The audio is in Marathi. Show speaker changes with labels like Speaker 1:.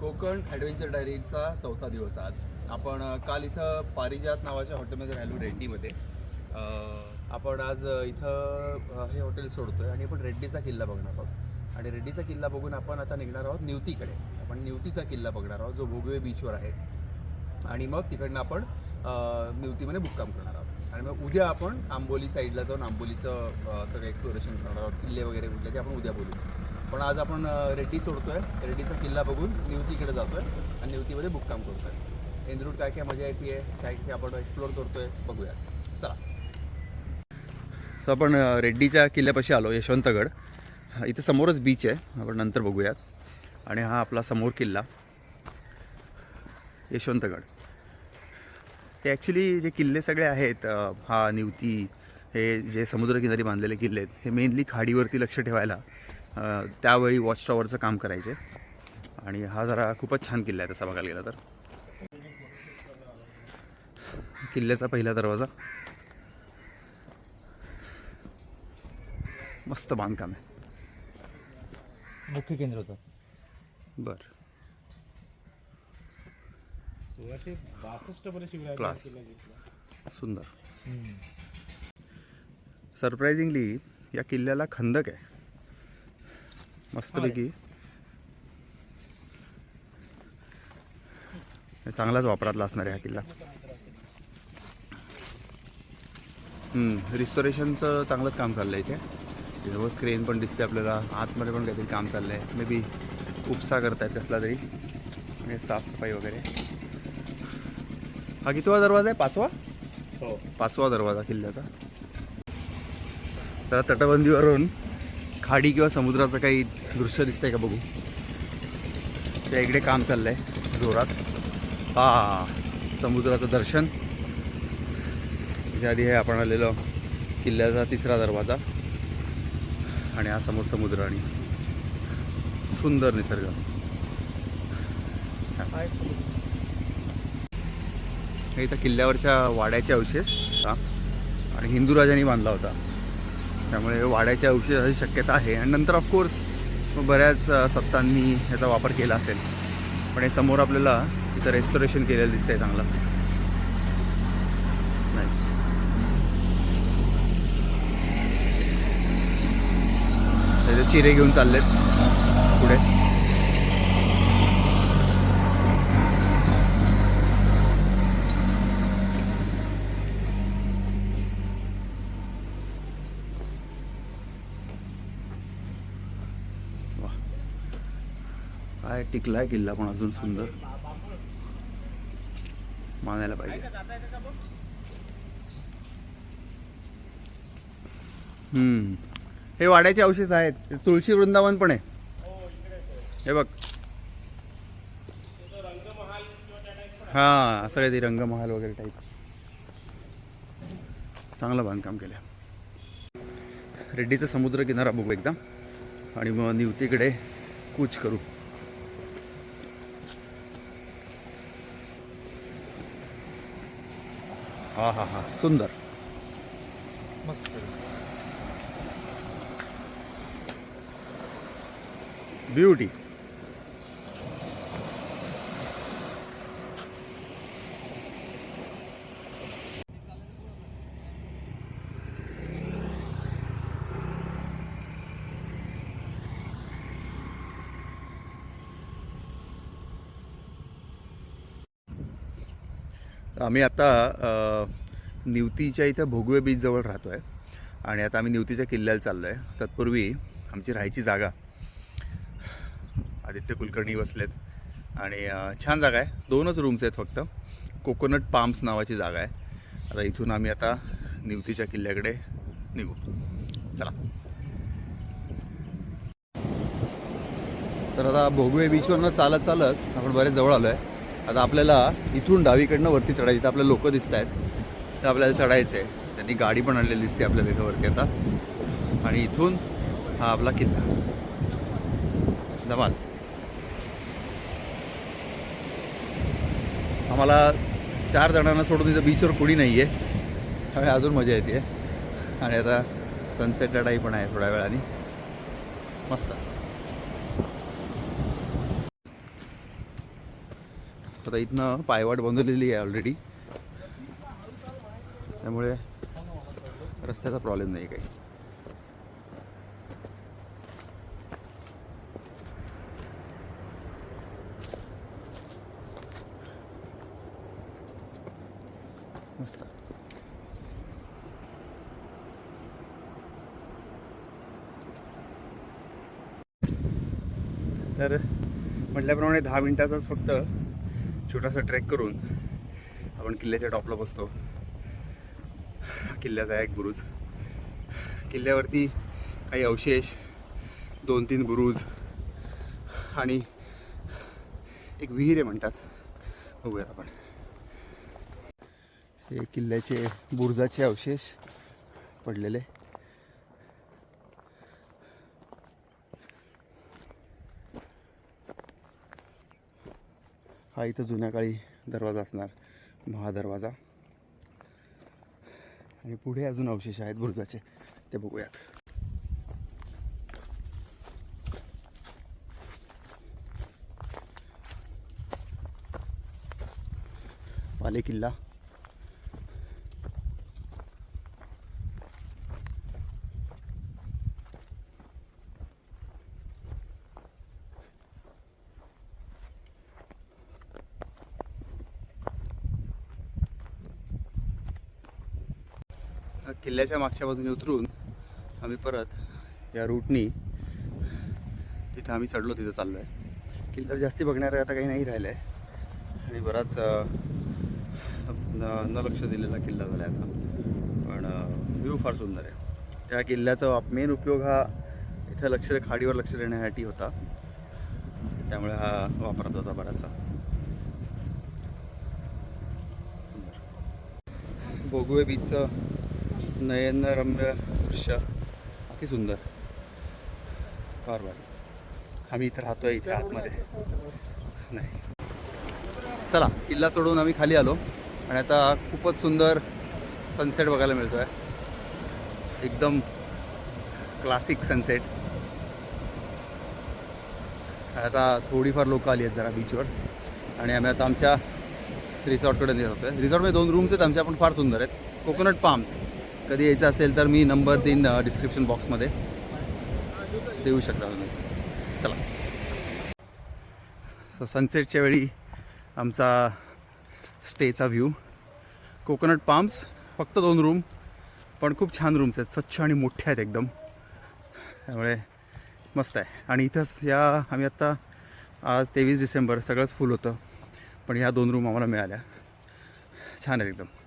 Speaker 1: कोकण ॲडव्हेंचर डायरीचा चौथा दिवस आज. आपण काल इथं पारिजात नावाच्या हॉटेलमध्ये राहिलो रेड्डीमध्ये. आपण आज इथं हे हॉटेल सोडतो आहे आणि आपण रेड्डीचा किल्ला बघणार आहोत. आणि रेड्डीचा किल्ला बघून आपण आता निघणार आहोत निवतीकडे. आपण निवतीचा किल्ला बघणार आहोत जो भोगवे बीचवर आहे. आणि मग तिकडनं आपण निवतीमध्ये मुक्काम करणार आहोत. आणि मग उद्या आपण आंबोली साईडला जाऊन आंबोलीचं सगळं एक्सप्लोरेशन करणार आहोत. किल्ले वगैरे कुठले ते आपण उद्या बोलूच. पण आज आपण रेड्डी सोडतोय. रेड्डीचा किल्ला बघून निवतीकडे जातोय आणि निवतीमध्ये मुक्काम करतोय. इंद्रूट काय काय मजा येते काय काय आपण एक्सप्लोर करतोय बघूया. चला. तर आपण रेड्डीच्या किल्ल्यापाशी आलो यशवंतगड. इथे समोरच बीच आहे. आपण नंतर बघूयात. आणि हा आपला समोर किल्ला. यशवंतगड. ते ॲक्च्युली जे किल्ले सगळे आहेत हा निवती हे जे समुद्रकिनारी बांधलेले किल्ले आहेत हे मेनली खाडीवरती लक्ष ठेवायला त्यावेळी वॉच टॉवरचं काम करायचे. आणि हा जरा खूपच छान किल्ला आहे तसा बघायला गेला तर. किल्ल्याचा पहिला दरवाजा. मस्त बांधकाम आहे.
Speaker 2: मुख्य केंद्र होतं.
Speaker 1: बरं.
Speaker 3: घेतला
Speaker 1: सुंदर. सरप्रायझिंगली या किल्ल्याला खंदक आहे. मस्तपैकी. हे चांगलाच वापरातला असणार आहे हा किल्ला. रिस्टोरेशनचं चांगलंच काम चाललं आहे इथे. जवळ क्रेन पण दिसते आपल्याला. आतमध्ये पण काहीतरी काम चाललं आहे मे बी उपसा करतायत कसला तरी. आणि साफसफाई वगैरे. हा कितवा दरवाजा आहे? पाचवा?
Speaker 3: हो.
Speaker 1: पाचवा दरवाजा किल्ल्याचा. तर तटबंदीवरून खाडी किंवा समुद्राचं काही दृश्य दिसतंय का बघू? त्या इकडे काम चाललंय जोरात. हा समुद्राचं दर्शन. त्याच्या आधी हे आपण आलेलो किल्ल्याचा तिसरा दरवाजा. आणि हा समोर समुद्र आणि सुंदर निसर्ग. हे इथं किल्ल्यावरच्या वाड्याचे अवशेष. आणि हिंदू राजांनी बांधला होता. त्यामुळे वाड्याचे औषधाची शक्यता आहे. आणि नंतर ऑफकोर्स बऱ्याच सत्तांनी ह्याचा वापर केला असेल. पण हे समोर आपल्याला इथं रेस्टोरेशन केलेलं दिसतंय चांगलं. नाईस त्याचे चिरे घेऊन चाललेत. काय टिकलाय किल्ला पण अजून सुंदर. मानायला पाहिजे. हम्म. हे वाड्याचे अवशेष आहेत. तुळशी वृंदावन पण आहे. हे बघ. हा असं काही रंगमहाल वगैरे टाईप चांगलं बांधकाम केलं रेड्डीचा समुद्र किनारा बघू एकदा. आणि मग निवतीकडे कूच करू. हा हा हा. सुंदर.
Speaker 2: मस्त.
Speaker 1: ब्युटी आम्ही आता निवतीच्या इथं भोगवे बीचजवळ राहतो आहे आणि आता आम्ही निवतीच्या किल्ल्याला चाललो आहे तत्पूर्वी आमची राहायची जागा. आदित्य कुलकर्णी बसलेत. आणि छान जागा आहे. दोनच रूम्स आहेत फक्त. कोकोनट पाम्स नावाची जागा आहे. आता इथून आम्ही आता निवतीच्या किल्ल्याकडे निघू. चला. तर आता भोगवे बीचवरनं चालत चालत आपण बरेच जवळ आलो आहे आता आपल्याला इथून डावीकडनं वरती चढायचं इथं आपल्याला लोक दिसत आहेत. तर आपल्याला चढायचं आहे त्यांनी गाडी पण आणलेली दिसते आपल्याला इथं वरती आता. आणि इथून हा आपला किल्ला. धमाल. आम्हाला चार जणांना सोडून इथं बीचवर कुणी नाही आहे त्यामुळे अजून मजा येते. आणि आता सनसेट टाईप पण आहे थोड्या वेळाने. मस्त. आता इथनं पायवाट बनवलेली आहे ऑलरेडी त्यामुळे रस्त्याचा प्रॉब्लेम नाही काही. मस्त. तर म्हटल्याप्रमाणे दहा मिनिटाचाच फक्त छोटासा ट्रेक करून आपण किल्ल्याच्या टॉपला बसतो. किल्ल्याचा आहे एक बुरुज. किल्ल्यावरती काही अवशेष दोन तीन बुरुज आणि एक विहीर आहे म्हणतात. बघूयात आपण. हे किल्ल्याचे बुरुजाचे अवशेष पडलेले. हा इथं जुन्या काळी दरवाजा असणार महादरवाजा. आणि पुढे अजून अवशेष आहेत बुरुजाचे ते बघूयात. वाले किल्ला किल्ल्याच्या मागच्या बाजूने उतरून आम्ही परत या रूटनी तिथं आम्ही चढलो तिथं चाललो आहे किल्ल्यावर जास्ती बघणारं आता काही नाही राहिलं आहे आणि बराच न न लक्ष दिलेला किल्ला झाला आहे आता. पण व्ह्यू फार सुंदर आहे. त्या किल्ल्याचा मेन उपयोग हा इथं लक्ष खाडीवर लक्ष देण्यासाठी होता. त्यामुळे हा वापरत होता बराचसा. सुंदर. बीचचं नयनरम्य दृश्य. अति सुंदर. फार भारी. आम्ही इथं राहतोय इथे आतमध्ये. नाही. चला किल्ला सोडून आम्ही खाली आलो. आणि आता खूपच सुंदर सनसेट बघायला मिळतोय. एकदम क्लासिक सनसेट आता थोडीफार लोक आली आहेत जरा बीचवर आणि आम्ही आता आमच्या रिसॉर्टकडे नेत आहे रिसॉर्टमध्ये दोन रूम्स आहेत आमच्या पण फार सुंदर आहेत. कोकोनट पाम्स कधी यायचं असेल तर मी नंबर देईन डिस्क्रिप्शन बॉक्समध्ये देऊ शकता तुम्ही. चला. सो सनसेटच्या वेळी आमचा स्टेचा व्ह्यू कोकोनट पाम्स फक्त दोन रूम पण खूप छान रूम्स आहेत. स्वच्छ आणि मोठे आहेत एकदम. त्यामुळे मस्त आहे. आणि इथंच या आम्ही आत्ता आज तेवीस डिसेंबर सगळंच फुल होतं. पण ह्या दोन रूम आम्हाला मिळाल्या. छान आहेत एकदम.